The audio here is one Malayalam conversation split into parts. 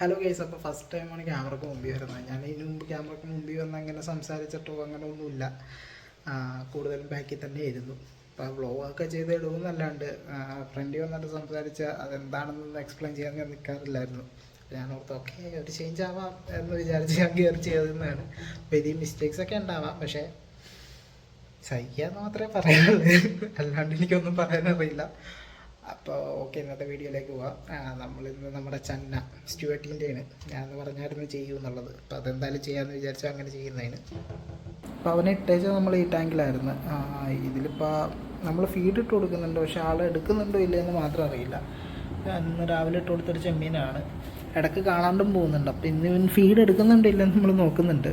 ഹലോ ഗൈസ് അപ്പോൾ ഫസ്റ്റ് ടൈമാണ് ക്യാമറക്ക് മുമ്പിൽ വരുന്നത്. ഞാൻ ഇതിന് മുമ്പ് ക്യാമറക്ക് മുമ്പിൽ വന്ന് അങ്ങനെ സംസാരിച്ചിട്ടോ അങ്ങനെ ഒന്നുമില്ല. കൂടുതലും ബാക്കിൽ തന്നെ ആയിരുന്നു അപ്പോൾ വ്ളോഗൊക്കെ ചെയ്ത് ഇടുമെന്നല്ലാണ്ട് ഫ്രണ്ടിൽ വന്നിട്ട് സംസാരിച്ച അതെന്താണെന്നൊന്ന് എക്സ്പ്ലെയിൻ ചെയ്യാൻ ഞാൻ നിൽക്കാറില്ലായിരുന്നു ഞാൻ ഓർത്ത് ഓക്കെ ഒരു ചേഞ്ച് ആവാം എന്ന് വിചാരിച്ച് ഞാൻ കയറി ചെയ്തതെന്നാണ്. വലിയ മിസ്റ്റേക്സ് ഒക്കെ ഉണ്ടാവാം. പക്ഷേ സഹിക്കാന്ന് മാത്രമേ പറയാനുള്ളൂ. അല്ലാണ്ട് എനിക്കൊന്നും പറയാനറിയില്ല. അപ്പോൾ ഓക്കെ ഇന്നത്തെ വീഡിയോയിലേക്ക് പോവാം. നമ്മളിന്ന് നമ്മുടെ ചന്ന സ്റ്റുവേട്ടിന്റെയാണ് ഞാൻ പറഞ്ഞായിരുന്നു ചെയ്യൂ എന്നുള്ളത്. അപ്പോൾ അതെന്തായാലും ചെയ്യാമെന്ന് വിചാരിച്ചു അങ്ങനെ ചെയ്യുന്നതിന്. അപ്പോൾ അവനെ ഇട്ടേച്ചത് നമ്മൾ ഈ ടാങ്കിലായിരുന്നു. ഇതിലിപ്പോൾ നമ്മൾ ഫീഡ് ഇട്ട് കൊടുക്കുന്നുണ്ട്. പക്ഷേ ആൾ എടുക്കുന്നുണ്ടോ ഇല്ലയെന്ന് മാത്രം അറിയില്ല. ഇന്ന് രാവിലെ ഇട്ട് കൊടുത്തൊരു ചെമ്മീനാണ്. ഇടയ്ക്ക് കാണാണ്ടും പോകുന്നുണ്ട്. അപ്പോൾ ഇന്ന് ഇവൻ ഫീഡ് എടുക്കുന്നുണ്ടോ ഇല്ലെന്ന് നമ്മൾ നോക്കുന്നുണ്ട്.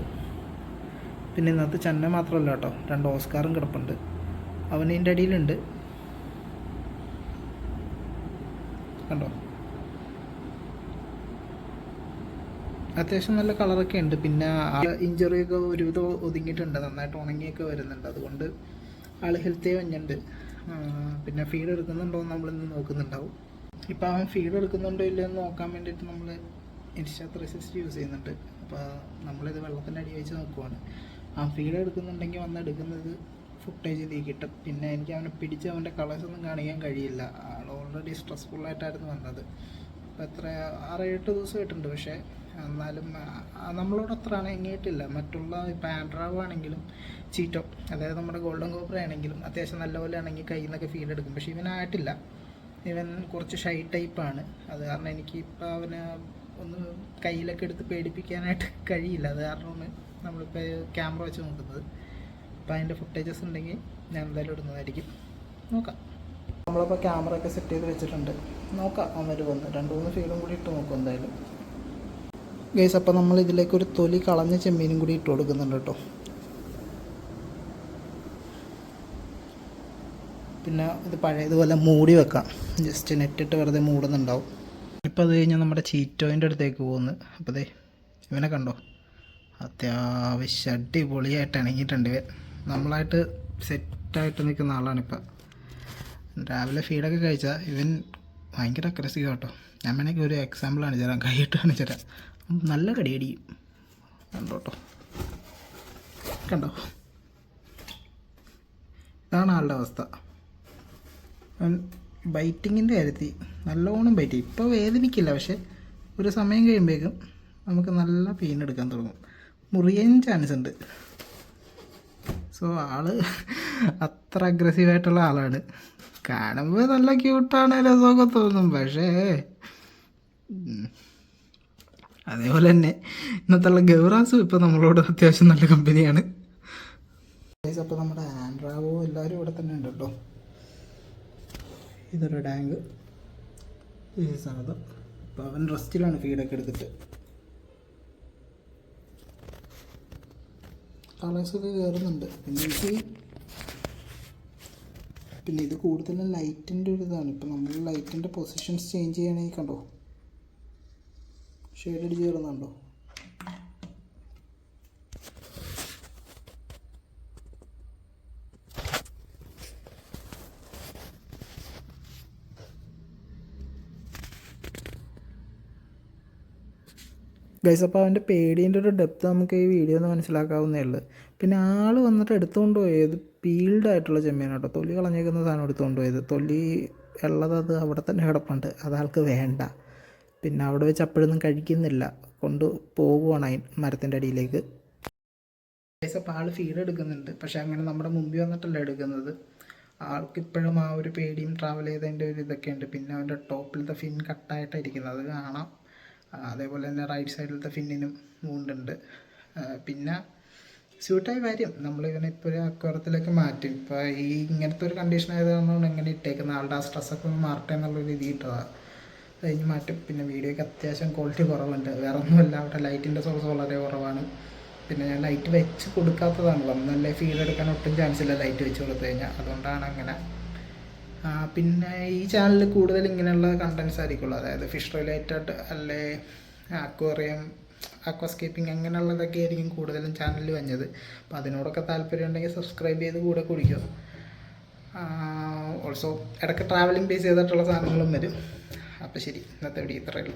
പിന്നെ ഇന്നത്തെ ചന്ന മാത്രമല്ല കേട്ടോ. രണ്ട് ഓസ്കാറും കിടപ്പുണ്ട്. അവൻ ഇതിന്റെ അടിയിലുണ്ട്. കണ്ടോ? അത്യാവശ്യം നല്ല കളറൊക്കെ ഉണ്ട്. പിന്നെ ഇഞ്ചറിയൊക്കെ ഒരുവിധം ഒതുങ്ങിയിട്ടുണ്ട്. നന്നായിട്ട് ഉണങ്ങിയൊക്കെ വരുന്നുണ്ട്. അതുകൊണ്ട് ആൾ ഹെൽത്തി വഞ്ഞുണ്ട് പിന്നെ ഫീഡ് എടുക്കുന്നുണ്ടോ എന്ന് നമ്മളിന്ന് നോക്കുന്നുണ്ടാവും. ഇപ്പോൾ അവൻ ഫീഡ് എടുക്കുന്നുണ്ടോ ഇല്ലയോ എന്ന് നോക്കാൻ വേണ്ടിയിട്ട് നമ്മൾ ഇൻസ്റ്റാ ത്രീ യൂസ് ചെയ്യുന്നുണ്ട്. അപ്പോൾ നമ്മളിത് വെള്ളത്തിന്റെ അടി വെച്ച് നോക്കുവാണ്. ആ ഫീഡ് എടുക്കുന്നുണ്ടെങ്കിൽ വന്ന് എടുക്കുന്നത് ഫുട്ടേജ് ഇതിൽ കിട്ടും പിന്നെ എനിക്ക് അവനെ പിടിച്ച് അവന്റെ കളേഴ്സ് ഒന്നും കാണിക്കാൻ കഴിയില്ല. ആൾ ഓൾറെഡി സ്ട്രെസ്ഫുള്ളായിട്ടായിരുന്നു വന്നത്. അപ്പോൾ എത്ര ആറേഴെട്ട് ദിവസം ആയിട്ടുണ്ട്. പക്ഷേ എന്നാലും നമ്മളോട് അത്ര അണങ്ങിയിട്ടില്ല മറ്റുള്ള ഇപ്പോൾ ആൻഡ്രാവ് ആണെങ്കിലും ചീറ്റോ. അതായത് നമ്മുടെ ഗോൾഡൻ കോബ്ര ആണെങ്കിലും അത്യാവശ്യം നല്ലപോലെ ഇണങ്ങി കയ്യിൽ നിന്നൊക്കെ ഫീൽ എടുക്കും. പക്ഷേ ഇവനായിട്ടില്ല. ഇവൻ കുറച്ച് ഷൈ ടൈപ്പാണ് അത് കാരണം എനിക്ക് ഇപ്പോൾ അവന് ഒന്ന് കയ്യിലൊക്കെ എടുത്ത് പേടിപ്പിക്കാനായിട്ട് കഴിയില്ല. അത് കാരണമാണ് നമ്മളിപ്പോൾ ക്യാമറ വെച്ച് നോക്കുന്നത്. അപ്പോൾ അതിന്റെ ഫുട്ടേജസ് ഉണ്ടെങ്കിൽ ഞാൻ എന്തായാലും ഇടുന്നതായിരിക്കും. നോക്കാം. നമ്മളിപ്പോൾ ക്യാമറ ഒക്കെ സെറ്റ് ചെയ്ത് വെച്ചിട്ടുണ്ട്. നോക്കാം അവർ വന്ന്. രണ്ട് മൂന്ന് ഫീലും കൂടി ഇട്ട് നോക്കും എന്തായാലും. ഗൈസ് അപ്പോൾ നമ്മൾ ഇതിലേക്ക് ഒരു തൊലി കളഞ്ഞ ചെമ്മീനും കൂടി ഇട്ട് കൊടുക്കുന്നുണ്ട് കേട്ടോ. പിന്നെ ഇത് പഴയതുപോലെ മൂടി വെക്കാം. ജസ്റ്റ് നെറ്റിട്ട് വെറുതെ മൂടുന്നുണ്ടാവും. ഇപ്പോൾ അത് കഴിഞ്ഞാൽ നമ്മുടെ ചീറ്റോയിന്റെ അടുത്തേക്ക് പോകുന്നു. അപ്പോൾ ദേ ഇവനെ കണ്ടോ? അത്യാവശ്യം അടിപൊളിയായിട്ട് ഇണങ്ങിയിട്ടുണ്ട് ഇവൻ. നമ്മളായിട്ട് സെറ്റായിട്ട് നിൽക്കുന്ന ആളാണിപ്പോൾ രാവിലെ ഫീഡൊക്കെ കഴിച്ചാൽ ഇവൻ ഭയങ്കര അഗ്രസീവ് കേട്ടോ ഞാൻ വേണമെങ്കിൽ ഒരു എക്സാമ്പിൾ കാണിച്ചു തരാം. കൈയിട്ട് കാണിച്ചു തരാം. നല്ല കടിയടിയും കണ്ടോ കേട്ടോ കണ്ടോ? ഇതാണ് ആളുടെ അവസ്ഥ. ബൈറ്റിങ്ങിന്റെ കാര്യത്തിൽ നല്ലോണം ബൈറ്റ് ഇപ്പോൾ വേദനിക്കില്ല പക്ഷേ ഒരു സമയം കഴിയുമ്പോഴേക്കും നമുക്ക് നല്ല പെയിൻ എടുക്കാൻ തുടങ്ങും. മുറിയാൻ ചാൻസ് ഉണ്ട്. സോ ആൾ അത്ര അഗ്രസീവായിട്ടുള്ള ആളാണ്. കാണുമ്പോൾ നല്ല ക്യൂട്ടാണ് രസമൊക്കെ തോന്നും. പക്ഷേ. അതേപോലെ തന്നെ ഇന്നത്തുള്ള ഗൗറാസും ഇപ്പോൾ നമ്മളോട് അത്യാവശ്യം നല്ല കമ്പനിയാണ് അപ്പോൾ നമ്മുടെ ആൻഡ്രാവോ എല്ലാവരും ഇവിടെ തന്നെ ഉണ്ട് കേട്ടോ. ഇതൊരു ടാങ്ക്. ഈ സാധനം. അപ്പോൾ അവൻ റെസ്റ്റിലാണ് ഫീഡൊക്കെ എടുത്തിട്ട്. കളേഴ്സൊക്കെ കയറുന്നുണ്ട് പിന്നെ എനിക്ക് പിന്നെ ഇത് കൂടുതലും ലൈറ്റിന്റെ ഒരു ഇതാണ്. ഇപ്പം നമ്മൾ ലൈറ്റിന്റെ പൊസിഷൻസ് ചേഞ്ച് ചെയ്യണമെങ്കിൽ കണ്ടോ? ഷെയ്ഡ് അടിച്ച് കയറുന്നുണ്ടോ ഗൈസ് അപ്പോൾ അവന്റെ പേടീന്റെ ഒരു ഡെപ്ത് നമുക്ക് ഈ വീഡിയോ ഒന്ന് മനസ്സിലാക്കാവുന്നേ ഉള്ളൂ. പിന്നെ ആൾ വന്നിട്ട് എടുത്തുകൊണ്ട് പോയത് പീൽഡ് ആയിട്ടുള്ള ചെമ്മീനാണ് കേട്ടോ തൊലി കളഞ്ഞേക്കുന്ന സാധനം എടുത്തുകൊണ്ട് പോയത്. തൊലി ഉള്ളത് അത് അവിടെ തന്നെ കിടപ്പുണ്ട്. അത് ആൾക്ക് വേണ്ട. പിന്നെ അവിടെ വെച്ച് അപ്പോഴൊന്നും കഴിക്കുന്നില്ല. കൊണ്ട് പോകുവാണ് അതിന് മരത്തിന്റെ അടിയിലേക്ക്. ഗൈസ് അപ്പോൾ ആൾ ഫീഡ് എടുക്കുന്നുണ്ട്. പക്ഷേ അങ്ങനെ നമ്മുടെ മുമ്പിൽ വന്നിട്ടല്ല എടുക്കുന്നത്. ആൾക്ക് ഇപ്പോഴും ആ ഒരു പേടിയും ട്രാവൽ ചെയ്തതിന്റെ ഒരു ഇതൊക്കെ ഉണ്ട് പിന്നെ അവന്റെ ടോപ്പിലത്തെ ഫിൻ കട്ടായിട്ടായിരിക്കുന്നത് അത് കാണാം. അതേപോലെ തന്നെ റൈറ്റ് സൈഡിലത്തെ ഫിന്നിനും മൂണ്ടുണ്ട്. പിന്നെ സ്യൂട്ടായി വരും. നമ്മളിവനെ ഇപ്പോൾ ഒരു അക്വറത്തിലേക്ക് മാറ്റും. ഇപ്പോൾ ഈ ഇങ്ങനത്തെ ഒരു കണ്ടീഷൻ ആയതുകൊണ്ടാണ് ഇങ്ങനെ ഇട്ടേക്കുന്ന ആളുടെ ആ സ്ട്രെസ്സൊക്കെ ഒന്ന് മാറട്ടെ എന്നുള്ള രീതി ഇട്ടതാണ് കഴിഞ്ഞ് മാറ്റും. പിന്നെ വീഡിയോയ്ക്ക് അത്യാവശ്യം ക്വാളിറ്റി കുറവുണ്ട്. വേറെ ഒന്നുമല്ല. അവിടെ ലൈറ്റിന്റെ സോഴ്സ് വളരെ കുറവാണ്. പിന്നെ ഞാൻ ലൈറ്റ് വെച്ച് കൊടുക്കാത്തതാണ് വന്നല്ലേ ഫീൽ എടുക്കാൻ ഒട്ടും ചാൻസ് ഇല്ല ലൈറ്റ് വെച്ച് കൊടുത്തു കഴിഞ്ഞാൽ അതുകൊണ്ടാണ് അങ്ങനെ പിന്നെ ഈ ചാനലിൽ കൂടുതൽ ഇങ്ങനെയുള്ള കണ്ടൻസ് ആയിരിക്കുള്ളൂ. അതായത് ഫിഷ് റിലേറ്റഡ് അല്ലേ അക്വേറിയം അക്വസ്കേപ്പിംഗ് അങ്ങനെയുള്ളതൊക്കെ ആയിരിക്കും കൂടുതലും ചാനലിൽ വന്നത്. അപ്പോൾ അതിനോടൊക്കെ താല്പര്യം ഉണ്ടെങ്കിൽ സബ്സ്ക്രൈബ് ചെയ്ത് കൂടെ കുടിക്കും. ഓൾസോ ഇടയ്ക്ക് ട്രാവലിംഗ് ബേസ് ചെയ്തിട്ടുള്ള സാധനങ്ങളും വരും. അപ്പോൾ ശരി ഇന്നത്തെ വീഡിയോ ഇത്രയേ ഉള്ളൂ.